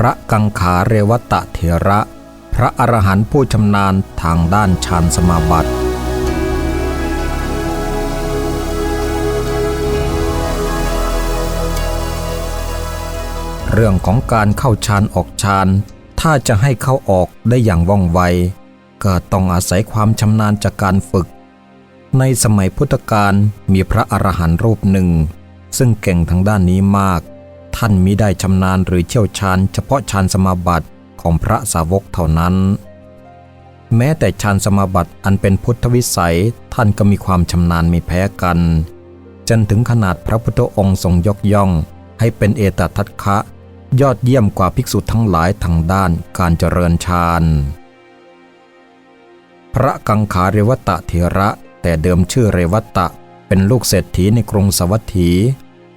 พระกังขาเรวตะเถระ พระอรหันต์ผู้ชำนาญทางด้านฌานสมาบัติเรื่องของการเข้าฌานออกฌานถ้าจะให้เข้าออกได้อย่างว่องไว ก็ต้องอาศัยความชำนาญจากการฝึก ในสมัยพุทธกาลมีพระอรหันต์รูปหนึ่ง ซึ่งเก่งทางด้านนี้มาก ท่านมิได้ชำนาญหรือเชี่ยวชาญเฉพาะฌานสมาบัติของพระสาวกเท่านั้น แม้แต่ฌานสมาบัติอันเป็นพุทธวิสัยท่านก็มีความชำนาญไม่แพ้กัน จนถึงขนาดพระพุทธองค์ทรงยกย่อง ให้เป็นเอตทัคคะ ยอดเยี่ยมกว่าภิกษุทั้งหลายทางด้านการเจริญฌานพระกังขาเรวตะเถระ แต่เดิมชื่อเรวตะ เป็นลูกเศรษฐีในกรุงสวัสถี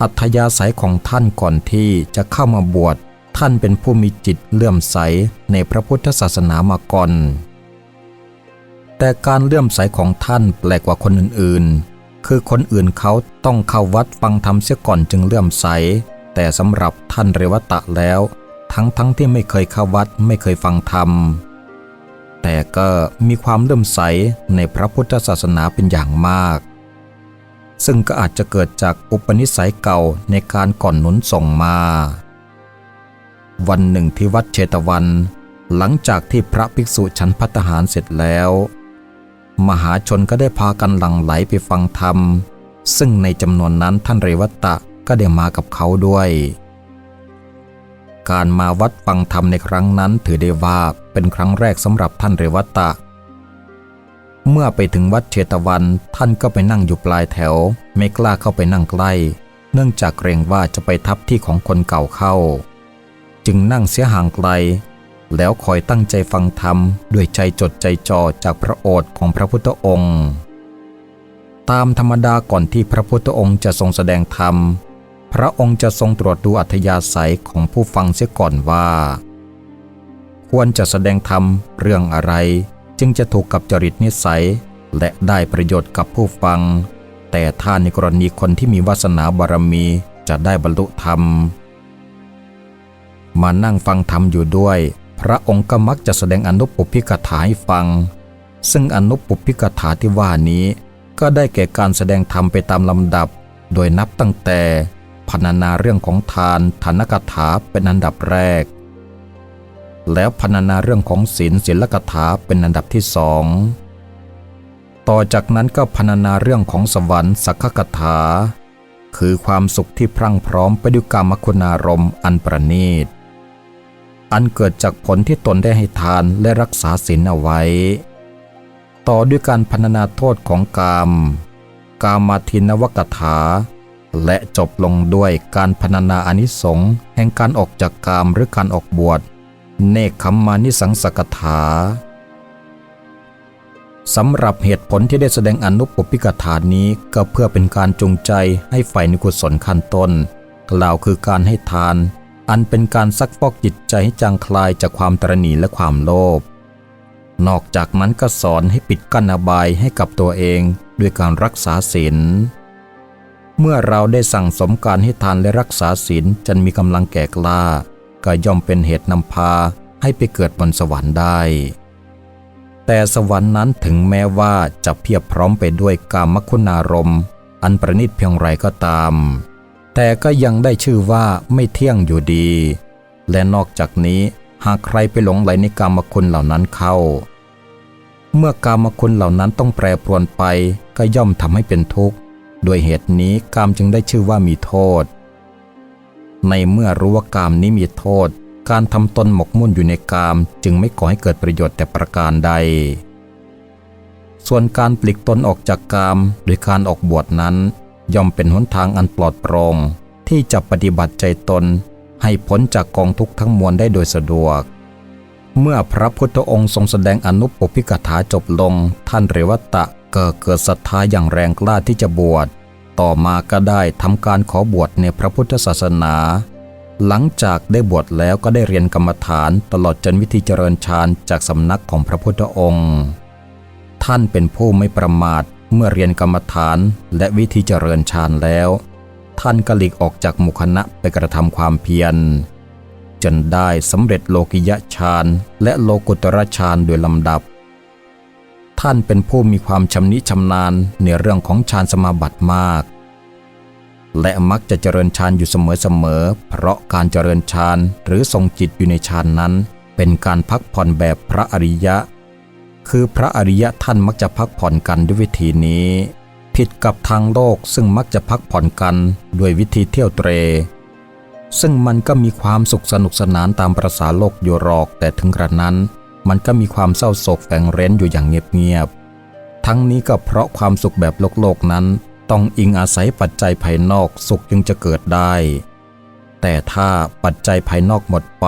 อัธยาศัยของท่านก่อนที่จะเข้ามาบวชท่านเป็นผู้มีจิตเลื่อมใสในพระพุทธศาสนามาก่อน แต่การเลื่อมใสของท่านแปลกกว่าคนอื่นๆ คือคนอื่นเขาต้องเข้าวัดฟังธรรมเสียก่อนจึงเลื่อมใส แต่สำหรับท่านเรวตะแล้ว ทั้งทั้งที่ไม่เคยเข้าวัดไม่เคยฟังธรรม แต่ก็มีความเลื่อมใสในพระพุทธศาสนาเป็นอย่างมาก ซึ่งก็อาจจะเกิดจากอุปนิสัยเก่าในการก่อนหนุนส่งมา วันหนึ่งที่วัดเชตวัน หลังจากที่พระภิกษุฉันพัตหารเสร็จแล้ว มหาชนก็ได้พากันหลั่งไหลไปฟังธรรม ซึ่งในจำนวนนั้นท่านเรวัตะก็ได้มากับเขาด้วย การมาวัดฟังธรรมในครั้งนั้นถือได้ว่าเป็นครั้งแรกสำหรับท่านเรวัตะ เมื่อไปถึงวัดเชตวัน ท่านก็ไปนั่งอยู่ปลายแถว ไม่กล้าเข้าไปนั่งใกล้ เนื่องจากเกรงว่าจะไปทับที่ของคนเก่าเข้า จึงนั่งเสียห่างไกล แล้วคอยตั้งใจฟังธรรมด้วยใจจดใจจ่อจากพระโอษฐ์ของพระพุทธองค์ ตามธรรมดาก่อนที่พระพุทธองค์จะทรงแสดงธรรม พระองค์จะทรงตรวจดูอัธยาศัยของผู้ฟังเสียก่อนว่า ควรจะแสดงธรรมเรื่องอะไร จึงจะถูกกับจริตนิสัย และได้ประโยชน์กับผู้ฟัง แต่ถ้าในกรณีคนที่มีวาสนาบารมีจะได้บรรลุธรรม มานั่งฟังธรรมอยู่ด้วย พระองค์ก็มักจะแสดงอนุปปิกถาให้ฟัง ซึ่งอนุปปิกถาที่ว่านี้ ก็ได้แก่การแสดงธรรมไปตามลำดับ โดยนับตั้งแต่พรรณนาเรื่องของทานฐานกถาเป็นอันดับแรก แล้วพรรณนาเรื่องของศีลศีลกถาเป็นอันดับที่สอง ต่อจากนั้นก็พรรณนาเรื่องของสวรรค์สักขกถา คือความสุขที่พรั่งพร้อมไปด้วยกามคุณารมณ์อันประณีต อันเกิดจากผลที่ตนได้ให้ทานและรักษาศีลเอาไว้ ต่อด้วยการพรรณนาโทษของกาม กามาทินวกถาและจบลงด้วยการพรรณนาอนิสงส์แห่งการออกจากกามหรือการออกบวช เนคขมมานิสังสกถาสำหรับเหตุผลที่ได้แสดงอนุปปิกถานี้ก็เพื่อเป็นการจงใจให้ฝ่ายนิกุศลขั้นต้น กล่าวคือการให้ทาน อันเป็นการซักฟอกจิตใจให้จางคลายจากความตรณีและความโลภนอกจากนั้นก็สอนให้ปิดกั้นอบายให้กับตัวเองด้วยการรักษาศีลเมื่อเราได้สั่งสมการให้ทานและรักษาศีลจนมีกำลังแก่กล้า ก็ย่อมเป็นเหตุนำพาให้ไปเกิดบนสวรรค์ได้ แต่สวรรค์นั้นถึงแม้ว่าจะเพียบพร้อมไปด้วยกามคุณารมณ์อันประณีตเพียงไรก็ตาม แต่ก็ยังได้ชื่อว่าไม่เที่ยงอยู่ดี และนอกจากนี้หากใครไปหลงไหลในกามคุณเหล่านั้นเข้า เมื่อกามคุณเหล่านั้นต้องแปรปรวนไปก็ย่อมทำให้เป็นทุกข์ โดยเหตุนี้กามจึงได้ชื่อว่ามีโทษ ในเมื่อรู้ว่ากามนี้มีโทษ การทำตนหมกมุ่นอยู่ในกาม จึงไม่ก่อให้เกิดประโยชน์แต่ประการใด ส่วนการปลีกตนออกจากกามโดยการออกบวชนั้น ย่อมเป็นหนทางอันปลอดโปร่งที่จะปฏิบัติใจตน ให้พ้นจากกองทุกข์ทั้งมวลได้โดยสะดวก เมื่อพระพุทธองค์ทรงแสดงอนุปปิกถาจบลง ท่านเรวัตะก็เกิดศรัทธาอย่างแรงกล้าที่จะบวช ต่อมาก็ได้ทำการขอบวชในพระพุทธศาสนา หลังจากได้บวชแล้วก็ได้เรียนกรรมฐานตลอดจนวิธีเจริญฌานจากสำนักของพระพุทธองค์ ท่านเป็นผู้ไม่ประมาทเมื่อเรียนกรรมฐานและวิธีเจริญฌานแล้ว ท่านก็หลีกออกจากหมุคณะไปกระทำความเพียร จนได้สำเร็จโลกิยฌานและโลกุตระฌานโดยลำดับ ท่านเป็นผู้มีความชำนิชำนาญในเรื่องของฌานสมาบัติมาก และมักจะเจริญฌานอยู่เสมอๆ เพราะการเจริญฌานหรือทรงจิตอยู่ในฌานนั้น เป็นการพักผ่อนแบบพระอริยะ คือพระอริยะท่านมักจะพักผ่อนกันด้วยวิธีนี้ ผิดกับทางโลกซึ่งมักจะพักผ่อนกันด้วยวิธีเที่ยวเตร ซึ่งมันก็มีความสุขสนุกสนานตามประษาโลกอยู่หรอกแต่ถึงกระนั้น มันก็มีความเศร้าโศกแฝงเร้นอยู่อย่างเงียบๆ ทั้งนี้ก็เพราะความสุขแบบโลกโลกนั้น ต้องอิงอาศัยปัจจัยภายนอกสุขจึงจะเกิดได้ แต่ถ้าปัจจัยภายนอกหมดไป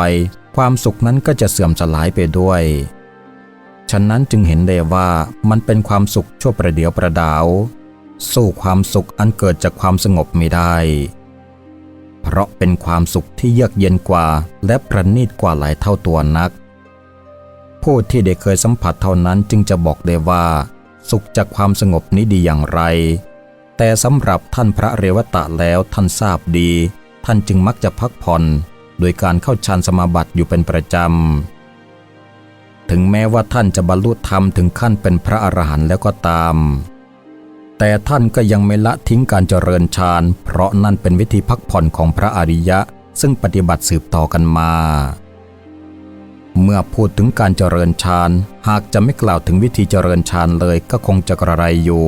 ความสุขนั้นก็จะเสื่อมสลายไปด้วย ฉะนั้นจึงเห็นได้ว่ามันเป็นความสุขชั่วประเดียวประดาว สู้ความสุขอันเกิดจากความสงบไม่ได้เพราะเป็นความสุขที่เยือกเย็นกว่าและประณีตกว่าหลายเท่าตัวนัก ผู้ที่ได้เคยสัมผัสเท่านั้นจึงจะบอกได้ว่า สุขจากความสงบนี้ดีอย่างไร แต่สำหรับท่านพระเรวตะแล้วท่านทราบดี ท่านจึงมักจะพักผ่อน โดยการเข้าฌานสมาบัติอยู่เป็นประจำ ถึงแม้ว่าท่านจะบรรลุธรรมถึงขั้นเป็นพระอรหันต์แล้วก็ตาม แต่ท่านก็ยังไม่ละทิ้งการเจริญฌานเพราะนั่นเป็นวิธีพักผ่อนของพระอริยะซึ่งปฏิบัติสืบต่อกันมา เมื่อพูดถึงการเจริญฌานหากจะไม่กล่าวถึงวิธีเจริญฌานเลยก็คงจะกระไรอยู่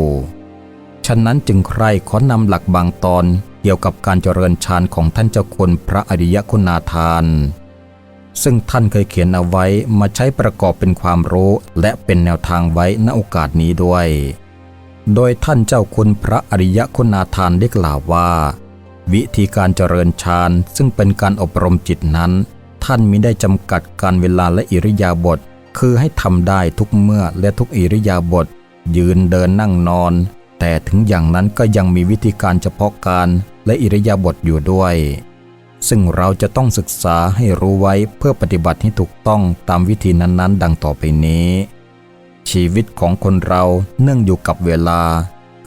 ฉะนั้นจึงใครขอนำหลักบางตอนเกี่ยวกับการเจริญฌานของท่านเจ้าคุณพระอริยคุณาทาน ซึ่งท่านเคยเขียนเอาไว้มาใช้ประกอบเป็นความรู้และเป็นแนวทางไว้ณโอกาสนี้ด้วย โดยท่านเจ้าคุณพระอริยคุณาทานได้กล่าวว่า วิธีการเจริญฌานซึ่งเป็นการอบรมจิตนั้น ท่านมิได้จำกัดการเวลาและอิริยาบถคือให้ทำได้ทุกเมื่อและทุกอิริยาบถยืนเดินนั่งนอน แต่ถึงอย่างนั้นก็ยังมีวิธีการเฉพาะการและอิริยาบถอยู่ด้วย ซึ่งเราจะต้องศึกษาให้รู้ไว้เพื่อปฏิบัติให้ถูกต้องตามวิธีนั้นๆ ดังต่อไปนี้ ชีวิตของคนเราเนื่องอยู่กับเวลา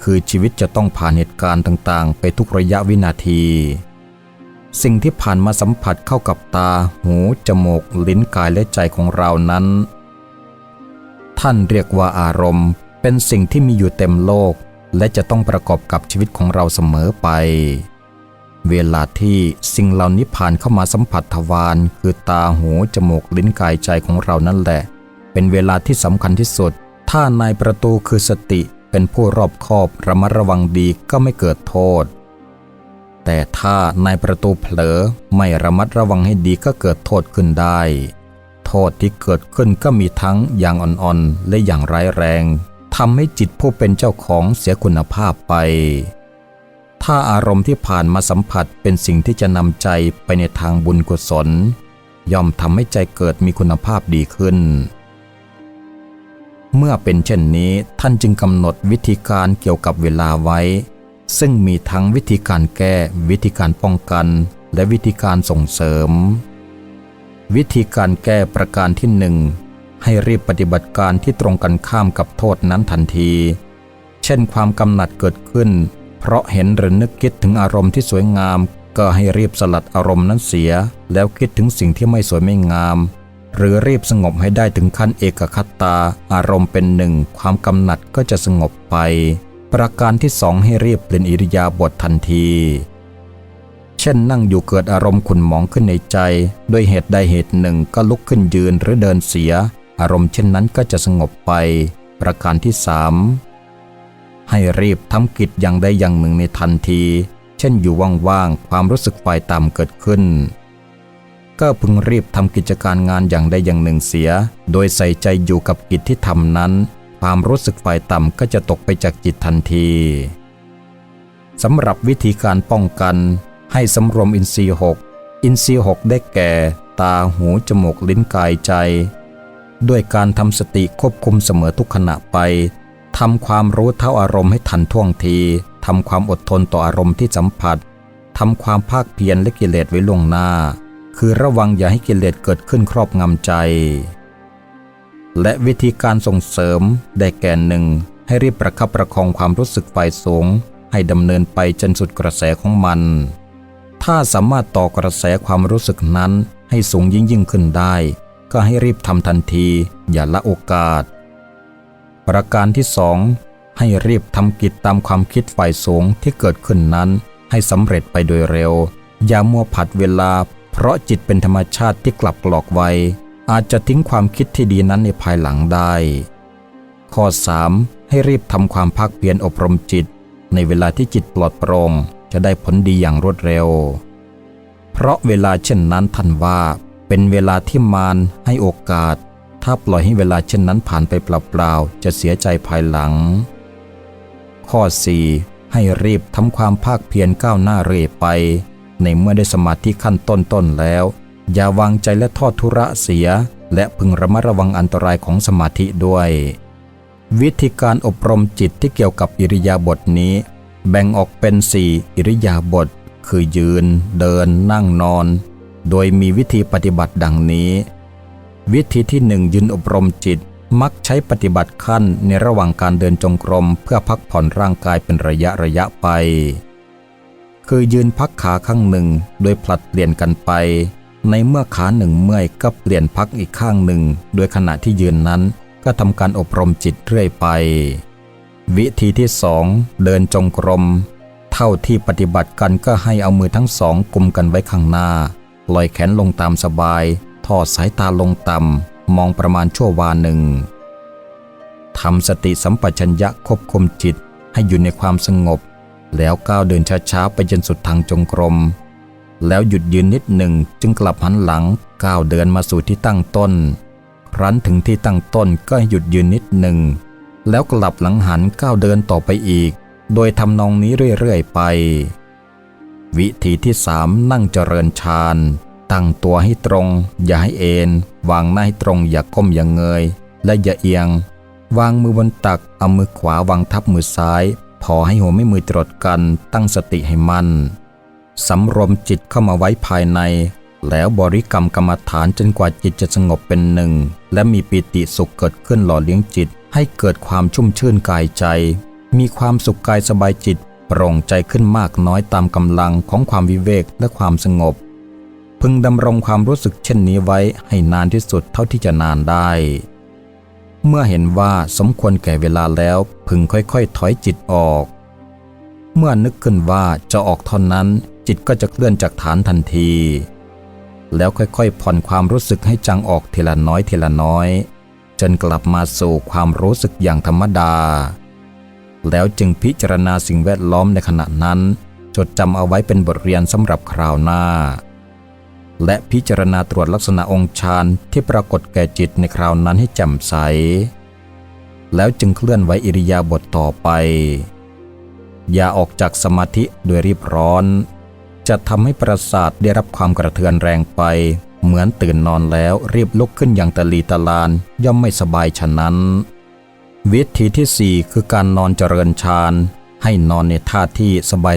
คือชีวิตจะต้องผ่านเหตุการณ์ต่างๆ ไปทุกระยะวินาที สิ่งที่ผ่านมาสัมผัสเข้ากับตา หู จมูก ลิ้นกายและใจของเรานั้น ท่านเรียกว่าอารมณ์ เป็นสิ่งที่มีอยู่เต็มโลก และจะต้องประกอบกับชีวิตของเราเสมอไป เวลาที่สิ่งเหล่านี้ผ่านเข้ามาสัมผัสทวารคือตา หู จมูก ลิ้นกายใจของเรานั่นแหละ เป็นเวลาที่สำคัญที่สุด ถ้านายประตูคือสติเป็นผู้รอบคอบระมัดระวังดีก็ไม่เกิดโทษ แต่ถ้านายประตูเผลอไม่ระมัดระวังให้ดีก็เกิดโทษขึ้นได้ โทษที่เกิดขึ้นก็มีทั้งอย่างอ่อนๆ และอย่างร้ายแรงทำให้จิตผู้เป็นเจ้าของเสียคุณภาพไป ถ้าอารมณ์ที่ผ่านมาสัมผัสเป็นสิ่งที่จะนำใจไปในทางบุญกุศล ย่อมทำให้ใจเกิดมีคุณภาพดีขึ้น เมื่อเป็นเช่นนี้ท่านจึงกำหนดวิธีการเกี่ยวกับเวลาไว้ ซึ่งมีทั้งวิธีการแก้ วิธีการป้องกัน และวิธีการส่งเสริม วิธีการแก้ประการที่หนึ่งให้รีบปฏิบัติการที่ตรงกันข้ามกับโทษนั้นทันที เช่นความกำหนัดเกิดขึ้น เพราะเห็นหรือนึกคิดถึงอารมณ์ที่สวยงาม ก็ให้รีบสลัดอารมณ์นั้นเสีย แล้วคิดถึงสิ่งที่ไม่สวยไม่งาม หรือรีบสงบให้ได้ถึงขั้นเอกคตา อารมณ์เป็นหนึ่ง ความกำหนัดก็จะสงบไป ประการที่สองให้รีบเปลี่ยนอิริยาบถทันที เช่นนั่งอยู่เกิดอารมณ์ขุนหมองขึ้นในใจ ด้วยเหตุใดเหตุหนึ่งก็ลุกขึ้นยืนหรือเดินเสีย อารมณ์เช่นนั้นก็จะสงบไป ประการที่สามให้รีบทำกิจอย่างใดอย่างหนึ่งในทันที เช่นอยู่ว่างๆความรู้สึกฝ่ายต่ำเกิดขึ้น ก็พึงรีบทำกิจการงานอย่างใดอย่างหนึ่งเสีย โดยใส่ใจอยู่กับกิจที่ทำนั้น ความรู้สึกฝ่ายต่ำก็จะตกไปจากจิตทันทีสำหรับวิธีการป้องกันให้สำรวมอินทรีย์หกอินทรีย์หกได้แก่ ตาหูจมูกลิ้นกายใจ ด้วยการทำสติควบคุมเสมอทุกขณะไปทำความรู้เท่าอารมณ์ให้ทันท่วงทีทำความอดทนต่ออารมณ์ที่สัมผัสทำความภาคเพียรและกิเลสไว้ล่วงหน้า คือระวังอย่าให้กิเลสเกิดขึ้นครอบงำใจ และวิธีการส่งเสริมได้แก่หนึ่งให้รีบประคับประคองความรู้สึกฝ่ายสูง ให้ดำเนินไปจนสุดกระแสของมัน ถ้าสามารถต่อกระแสความรู้สึกนั้นให้สูงยิ่งยิ่งขึ้นได้ ก็ให้รีบทำทันที อย่าละโอกาส ประการที่สองให้รีบทำกิจตามความคิดฝ่ายสูงที่เกิดขึ้นนั้น ให้สำเร็จไปโดยเร็ว อย่ามัวผัดเวลา เพราะจิตเป็นธรรมชาติที่กลับกรอกไว อาจจะทิ้งความคิดที่ดีนั้นในภายหลังได้ ข้อ 3. ให้รีบทำความภาคเพียรอบรมจิต ในเวลาที่จิตปลอดโปร่งจะได้ผลดีอย่างรวดเร็ว เพราะเวลาเช่นนั้นท่านว่า เป็นเวลาที่มารให้โอกาส ถ้าปล่อยให้เวลาเช่นนั้นผ่านไปเปล่าๆจะเสียใจภายหลัง ข้อ 4. ให้รีบทำความภาคเพียรก้าวหน้าเรื่อยไป ในเมื่อได้สมาธิขั้นต้นๆแล้ว อย่าวางใจและทอดทุระเสีย และพึงระมัดระวังอันตรายของสมาธิด้วย วิธีการอบรมจิตที่เกี่ยวกับอิริยาบถนี้ แบ่งออกเป็นสี่อิริยาบถคือยืน เดิน นั่งนอน โดยมีวิธีปฏิบัติดังนี้ วิธีที่หนึ่งยืนอบรมจิตมักใช้ปฏิบัติขั้นในระหว่างการเดินจงกรมเพื่อพักผ่อนร่างกายเป็นระยะระยะไป คือยืนพักขาข้างหนึ่งโดยผลัดเปลี่ยนกันไป ในเมื่อขาหนึ่งเมื่อยก็เปลี่ยนพักอีกข้างหนึ่ง โดยขณะที่ยืนนั้นก็ทำการอบรมจิตเรื่อยไป วิธีที่สองเดินจงกรม เท่าที่ปฏิบัติกันก็ให้เอามือทั้งสองกุมกันไว้ข้างหน้าลอยแขนลงตามสบาย ทอดสายตาลงต่ำมองประมาณชั่ววาหนึ่งทำสติสัมปชัญญะควบคุมจิตให้อยู่ในความสงบ แล้วก้าวเดินช้าๆไปจนสุดทางจงกรม แล้วหยุดยืนนิดหนึ่งจึงกลับหันหลังก้าวเดินมาสู่ที่ตั้งต้น ครั้นถึงที่ตั้งต้นก็หยุดยืนนิดหนึ่ง แล้วกลับหลังหันก้าวเดินต่อไปอีก โดยทำนองนี้เรื่อยๆไป วิธีที่สามนั่งเจริญฌานตั้งตัวให้ตรง อย่าให้เอนวางหน้าให้ตรงอย่าก้มอย่าเงย และอย่าเอียง วางมือบนตักเอามือขวาวางทับมือซ้าย พอให้หัวไม่มือตรดกันตั้งสติให้มั่น สำรวมจิตเข้ามาไว้ภายใน แล้วบริกรรมกรรมฐานจนกว่าจิตจะสงบเป็นหนึ่ง และมีปิติสุขเกิดขึ้นหล่อเลี้ยงจิต ให้เกิดความชุ่มชื่นกายใจ มีความสุขกายสบายจิตโปร่งใจขึ้นมากน้อยตามกำลังของความวิเวกและความสงบ พึงดำรงความรู้สึกเช่นนี้ไว้ให้นานที่สุดเท่าที่จะนานได้ เมื่อเห็นว่าสมควรแก่เวลาแล้ว พึงค่อยๆ ถอยจิตออก เมื่อนึกขึ้นว่าจะออกเท่านั้น จิตก็จะเคลื่อนจากฐานทันที แล้วค่อยๆผ่อนความรู้สึกให้จางออกทีละน้อยทีละน้อย จนกลับมาสู่ความรู้สึกอย่างธรรมดา แล้วจึงพิจารณาสิ่งแวดล้อมในขณะนั้น จดจำเอาไว้เป็นบทเรียนสำหรับคราวหน้า และพิจารณาตรวจลักษณะองค์ฌานที่ปรากฏแก่จิตในคราวนั้นให้แจ่มใส แล้วจึงเคลื่อนไหวอิริยาบถต่อไปอย่าออกจากสมาธิโดยรีบร้อน จะทำให้ประสาทได้รับความกระเทือนแรงไป เหมือนตื่นนอนแล้วรีบลุกขึ้นอย่างตะลีตะลานย่อมไม่สบายฉะนั้น วิธีที่สี่คือการนอนเจริญฌานให้นอนในท่าที่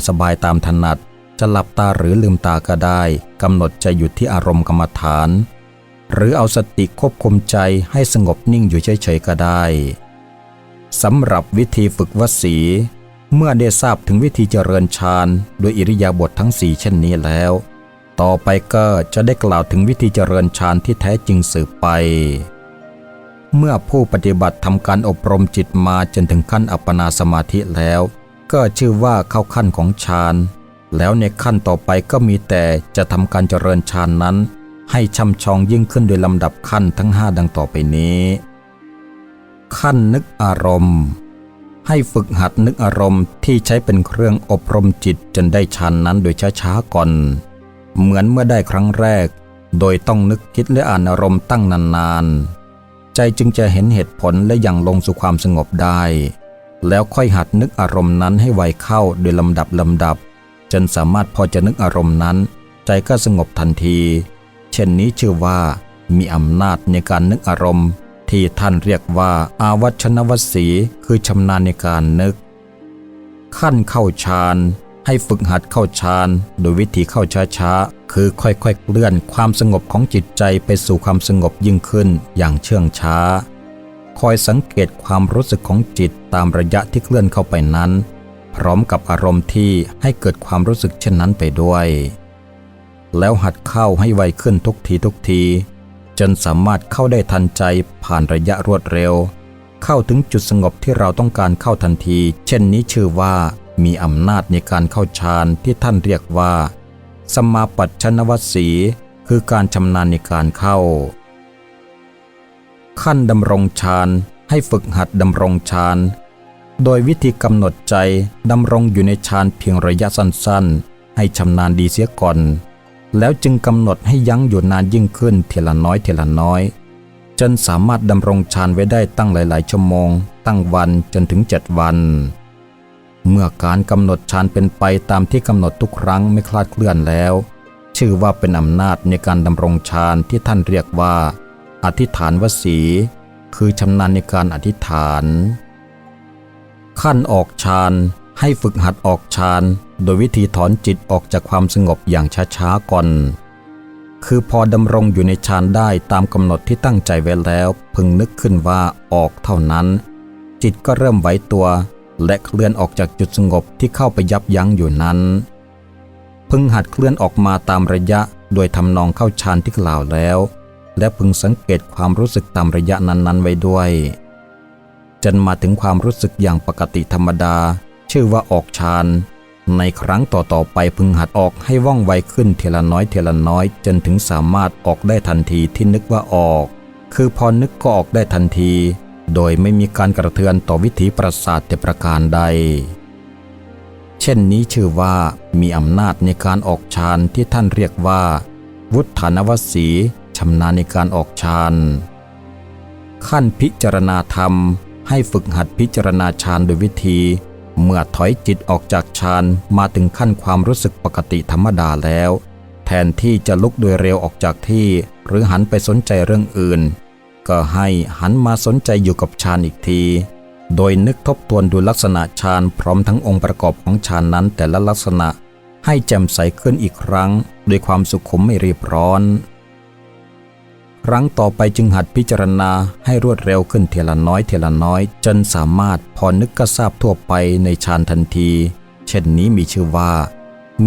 สบายๆตามถนัด จะหลับตาหรือลืมตาก็ได้กำหนดใจหยุดที่อารมณ์กรรมฐาน หรือเอาสติควบคุมใจให้สงบนิ่งอยู่เฉยๆก็ได้สำหรับวิธีฝึกวสี เมื่อได้ทราบถึงวิธีเจริญฌานโดยอิริยาบถทั้งสี่เช่นนี้แล้ว ต่อไปก็จะได้กล่าวถึงวิธีเจริญฌานที่แท้จริงสืบไป เมื่อผู้ปฏิบัติทำการอบรมจิตมาจนถึงขั้นอัปปนาสมาธิแล้ว ก็ชื่อว่าเข้าขั้นของฌานแล้วในขั้นต่อไปก็มีแต่จะทำการเจริญฌานนั้น ให้ช่ำชองยิ่งขึ้นโดยลำดับขั้นทั้งห้าดังต่อไปนี้ ขั้นนึกอารมณ์ ให้ฝึกหัดนึกอารมณ์ที่ใช้เป็นเครื่องอบรมจิตจนได้ฌานนั้นโดยช้าๆก่อน เหมือนเมื่อได้ครั้งแรก โดยต้องนึกคิดและอ่านอารมณ์ตั้งนานๆ ใจจึงจะเห็นเหตุผลและยังลงสู่ความสงบได้ แล้วค่อยหัดนึกอารมณ์นั้นให้ไวเข้าโดยลำดับลำดับ จนสามารถพอจะนึกอารมณ์นั้น ใจก็สงบทันที เช่นนี้ชื่อว่า มีอำนาจในการนึกอารมณ์ ที่ท่านเรียกว่าอาวัชนวสีคือชำนาญในการนึก ขั้นเข้าฌานให้ฝึกหัดเข้าฌานโดยวิธีเข้าช้าๆ คือค่อยๆเคลื่อนความสงบของจิตใจไปสู่ความสงบยิ่งขึ้นอย่างเชื่องช้า คอยสังเกตความรู้สึกของจิตตามระยะที่เคลื่อนเข้าไปนั้น พร้อมกับอารมณ์ที่ให้เกิดความรู้สึกเช่นนั้นไปด้วย แล้วหัดเข้าให้ไวขึ้นทุกทีทุกที จนสามารถเข้าได้ทันใจผ่านระยะรวดเร็ว เข้าถึงจุดสงบที่เราต้องการเข้าทันที เช่นนี้ชื่อว่ามีอำนาจในการเข้าฌานที่ท่านเรียกว่า สมาปัชนวสีคือการชำนาญในการเข้า ขั้นดำรงฌานให้ฝึกหัดดำรงฌานโดยวิธีกำหนดใจดำรงอยู่ในฌานเพียงระยะสั้นๆ ให้ชำนาญดีเสียก่อน แล้วจึงกำหนดให้ยั้งอยู่นานยิ่งขึ้นเทละน้อยเทละน้อย จนสามารถดำรงฌานไว้ได้ตั้งหลาย ๆ ชั่วโมง ตั้งวันจนถึงเจ็ดวัน เมื่อการกำหนดฌานเป็นไปตามที่กำหนดทุกครั้งไม่คลาดเคลื่อนแล้ว ชื่อว่าเป็นอำนาจในการดำรงฌานที่ท่านเรียกว่า อธิษฐานวสี คือชำนาญในการอธิษฐาน ขั้นออกฌาน ให้ฝึกหัดออกฌานโดยวิธีถอนจิตออกจากความสงบอย่างช้าๆก่อน คือพอดำรงอยู่ในฌานได้ตามกำหนดที่ตั้งใจไว้แล้ว พึงนึกขึ้นว่าออกเท่านั้น จิตก็เริ่มไหวตัว และเคลื่อนออกจากจุดสงบที่เข้าไปยับยั้งอยู่นั้น พึงหัดเคลื่อนออกมาตามระยะโดยทำนองเข้าฌานที่กล่าวแล้ว และพึงสังเกตความรู้สึกตามระยะนั้นๆไว้ด้วย จนมาถึงความรู้สึกอย่างปกติธรรมดา ชื่อว่าออกฌานในครั้งต่อๆไปพึงหัดออกให้ว่องไวขึ้นเทละน้อยเทละน้อย จนถึงสามารถออกได้ทันทีที่นึกว่าออก คือพอนึกก็ออกได้ทันที โดยไม่มีการกระเทือนต่อวิถีประสาทแต่ประการใด เช่นนี้ชื่อว่ามีอำนาจในการออกฌานที่ท่านเรียกว่า วุฒานวสีชำนาญในการออกฌานขั้นพิจารณาธรรม ให้ฝึกหัดพิจารณาฌานโดยวิธี เมื่อถอยจิตออกจากฌานมาถึงขั้นความรู้สึกปกติธรรมดาแล้ว แทนที่จะลุกโดยเร็วออกจากที่ หรือหันไปสนใจเรื่องอื่น ก็ให้หันมาสนใจอยู่กับฌานอีกที โดยนึกทบทวนดูลักษณะฌานพร้อมทั้งองค์ประกอบของฌานนั้นแต่ละลักษณะ ให้แจ่มใสขึ้นอีกครั้ง ด้วยความสุขุมไม่รีบร้อน ครั้งต่อไปจึงหัดพิจารณาให้รวดเร็วขึ้นเทละน้อยเทละน้อย จนสามารถพอนึกก็ทราบทั่วไปในฌานทันที เช่นนี้มีชื่อว่า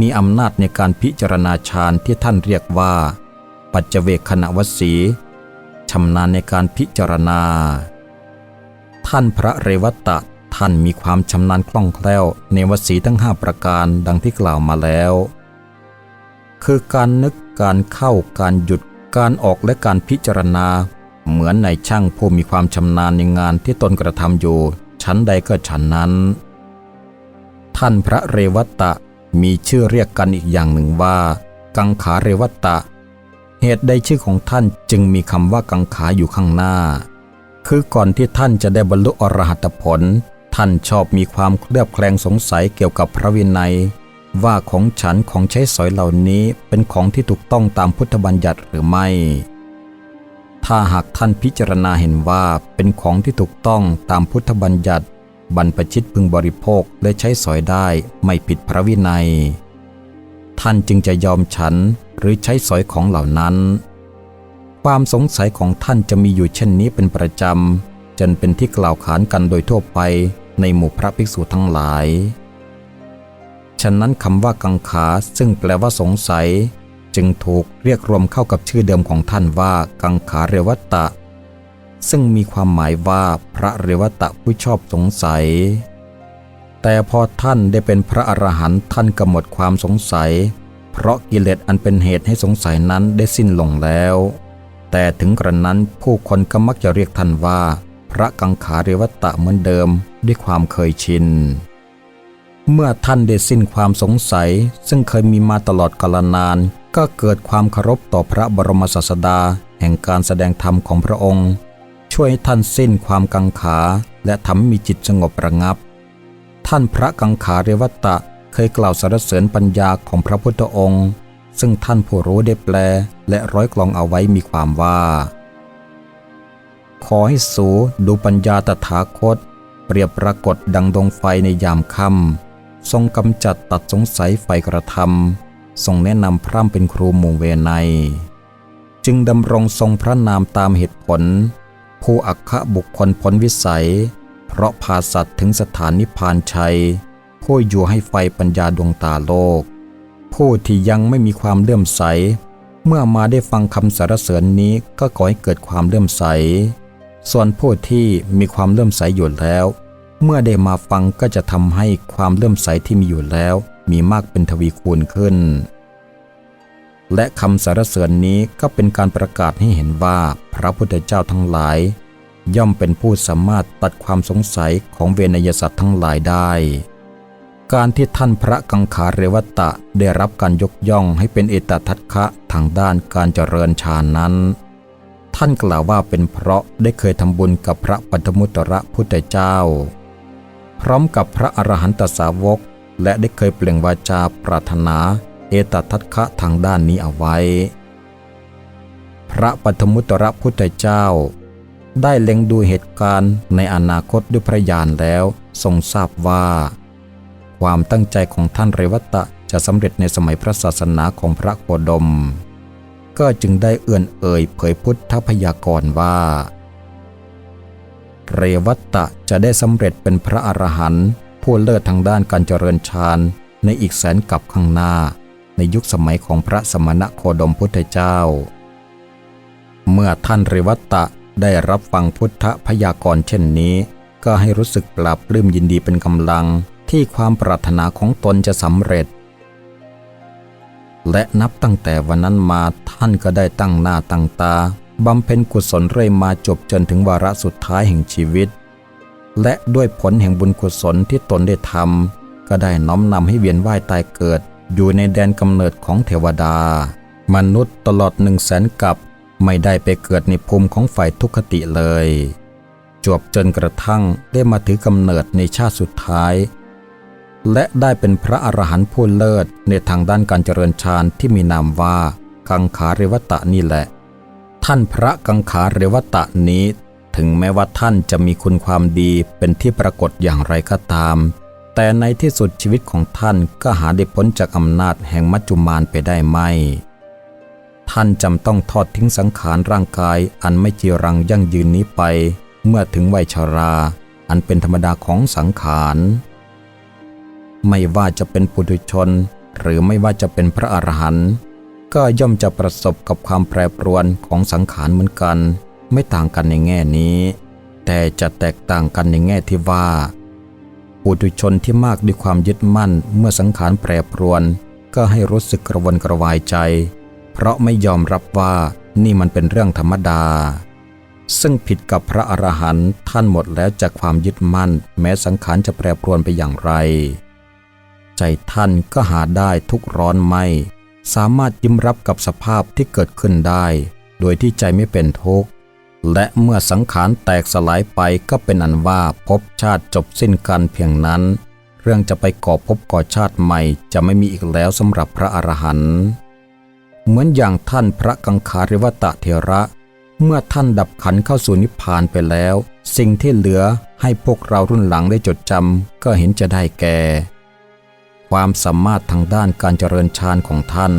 มีอำนาจในการพิจารณาฌานที่ท่านเรียกว่า ปัจเจเวคขณะวสีชำนาญในการพิจารณา ท่านพระเรวัตตะท่านมีความชำนาญคล่องแคล่วในวสีทั้งห้าประการดังที่กล่าวมาแล้ว คือการนึกการเข้าการหยุด การออกและการพิจารณา เหมือนในช่างผู้มีความชำนาญในงานที่ตนกระทำอยู่ ชั้นใดก็ชั้นนั้น ท่านพระเรวัตตะมีชื่อเรียกกันอีกอย่างหนึ่งว่า กังขาเรวัตตะ เหตุใดชื่อของท่านจึงมีคำว่ากังขาอยู่ข้างหน้า คือก่อนที่ท่านจะได้บรรลุอรหัตผล ท่านชอบมีความเคลือบแคลงสงสัยเกี่ยวกับพระวินัย ว่าของฉันของใช้สอยเหล่านี้เป็นของที่ถูกต้องตามพุทธบัญญัติหรือไม่ ถ้าหากท่านพิจารณาเห็นว่าเป็นของที่ถูกต้องตามพุทธบัญญัติ บรรพชิตพึงบริโภคและใช้สอยได้ไม่ผิดพระวินัย ท่านจึงจะยอมฉันหรือใช้สอยของเหล่านั้น ความสงสัยของท่านจะมีอยู่เช่นนี้เป็นประจำจนเป็นที่กล่าวขานกันโดยทั่วไปในหมู่พระภิกษุทั้งหลาย ฉะนั้นคำว่ากังขาซึ่งแปลว่าสงสัย จึงถูกเรียกรวมเข้ากับชื่อเดิมของท่านว่า กังขาเรวัตตะ ซึ่งมีความหมายว่าพระเรวัตะผู้ชอบสงสัย แต่พอท่านได้เป็นพระอรหันต์ท่านก็หมดความสงสัย เพราะกิเลสอันเป็นเหตุให้สงสัยนั้นได้สิ้นลงแล้ว แต่ถึงกระนั้นผู้คนก็มักจะเรียกท่านว่า พระกังขาเรวัตตะเหมือนเดิมด้วยความเคยชิน เมื่อท่านได้สิ้นความสงสัย ซึ่งเคยมีมาตลอดกาลนาน ก็เกิดความเคารพต่อพระบรมศาสดา แห่งการแสดงธรรมของพระองค์ ช่วยให้ท่านสิ้นความกังขา และทำมีจิตสงบระงับ ท่านพระกังขาเรวัตตะเคยกล่าวสรรเสริญปัญญาของพระพุทธองค์ ซึ่งท่านผู้รู้ได้แปล และร้อยกลองเอาไว้มีความว่า ขอให้สูดูปัญญาตถาคต เปรียบปรากฏดังดวงไฟในยามค่ำ ทรงกำจัดตัดสงสัยไฟกระทำทรงแนะนำพร่ำเป็นครูหมู่เวไนจึงดำรงทรงพระนามตามเหตุผล ผู้อัคคบุคคลพ้นวิสัย เพราะพาสัตว์ถึงสถานนิพพานชัย ผู้อยู่ให้ไฟปัญญาดวงตาโลก ผู้ที่ยังไม่มีความเลื่อมใส เมื่อมาได้ฟังคำสรรเสริญนี้ก็ก่อให้เกิดความเลื่อมใส ส่วนผู้ที่มีความเลื่อมใสอยู่แล้ว เมื่อได้มาฟังก็จะทำให้ความเลื่อมใสที่มีอยู่แล้ว มีมากเป็นทวีคูณขึ้น และคำสรรเสริญนี้ก็เป็นการประกาศให้เห็นว่าพระพุทธเจ้าทั้งหลาย ย่อมเป็นผู้สามารถตัดความสงสัยของเวนยสัตว์ทั้งหลายได้ การที่ท่านพระกังขาเรวตะได้รับการยกย่องให้เป็นเอตทัคคะทางด้านการเจริญฌานนั้นท่านกล่าวว่าเป็นเพราะได้เคยทำบุญกับพระปัทมุตระพุทธเจ้า พร้อมกับพระอรหันตสาวก และได้เคยเปล่งวาจาปรารถนา เอตทัคคะทางด้านนี้เอาไว้ พระปัทมุตระพุทธเจ้า ได้เล็งดูเหตุการณ์ในอนาคตด้วยพระญาณแล้ว ทรงทราบว่า ความตั้งใจของท่านเรวัตะจะสำเร็จในสมัยพระศาสนาของพระโคดม ก็จึงได้เอื่อนเอ่ยเผยพุทธพยากรณ์ว่า เรวัตะจะได้สำเร็จเป็นพระอรหันต์ผู้เลิศทางด้านการเจริญฌานในอีกแสนกับข้างหน้า ในยุคสมัยของพระสมณะโคดมพุทธเจ้า เมื่อท่านเรวัตะได้รับฟังพุทธพยากรณ์เช่นนี้ ก็ให้รู้สึกปลาบปลื้มยินดีเป็นกำลังที่ความปรารถนาของตนจะสำเร็จ และนับตั้งแต่วันนั้นมาท่านก็ได้ตั้งหน้าตั้งตาบำเพ็ญกุศลเรื่อยมาจบจนถึงวาระสุดท้ายแห่งชีวิต และด้วยผลแห่งบุญกุศลที่ตนได้ทำก็ได้น้อมนำให้เวียนว่ายตายเกิด อยู่ในแดนกำเนิดของเทวดา มนุษย์ตลอดหนึ่งแสนกับไม่ได้ไปเกิดในภูมิของฝ่ายทุกขติเลย จวบจนกระทั่งได้มาถือกำเนิดในชาติสุดท้าย และได้เป็นพระอรหันต์ผู้เลิศในทางด้านการเจริญฌานที่มีนามว่ากังขาเรวตะนี่แหละ ท่านพระกังขาเรวตะนี้ ถึงแม้ว่าท่านจะมีคุณความดีเป็นที่ปรากฏอย่างไรก็ตาม แต่ในที่สุดชีวิตของท่านก็หาได้พ้นจากอำนาจแห่งมัจจุมานไปได้ไม่ ท่านจำต้องทอดทิ้งสังขารร่างกายอันไม่จีรังยั่งยืนนี้ไป เมื่อถึงวัยชรา อันเป็นธรรมดาของสังขารไม่ว่าจะเป็นปุถุชน หรือไม่ว่าจะเป็นพระอรหันต์ ก็ย่อมจะประสบกับความแปรปรวนของสังขารเหมือนกัน ไม่ต่างกันในแง่นี้ แต่จะแตกต่างกันในแง่ที่ว่าปุถุชนที่มากด้วยความยึดมั่นเมื่อสังขารแปรปรวน ก็ให้รู้สึกกระวนกระวายใจ เพราะไม่ยอมรับว่านี่มันเป็นเรื่องธรรมดา ซึ่งผิดกับพระอรหันต์ท่านหมดแล้วจากความยึดมั่น แม้สังขารจะแปรปรวนไปอย่างไร ใจท่านก็หาได้ทุกร้อนไม่ สามารถยิ้มรับกับสภาพที่เกิดขึ้นได้ โดยที่ใจไม่เป็นทุกข์ และเมื่อสังขารแตกสลายไปก็เป็นอันว่าภพชาติจบสิ้นกันเพียงนั้น เรื่องจะไปก่อภพก่อชาติใหม่จะไม่มีอีกแล้วสำหรับพระอรหันต์เหมือนอย่างท่านพระกังคาริวตะเทระ เมื่อท่านดับขันเข้าสู่นิพพานไปแล้ว สิ่งที่เหลือให้พวกเรารุ่นหลังได้จดจำก็เห็นจะได้แก่ ความสามารถทางด้านการเจริญฌานของท่าน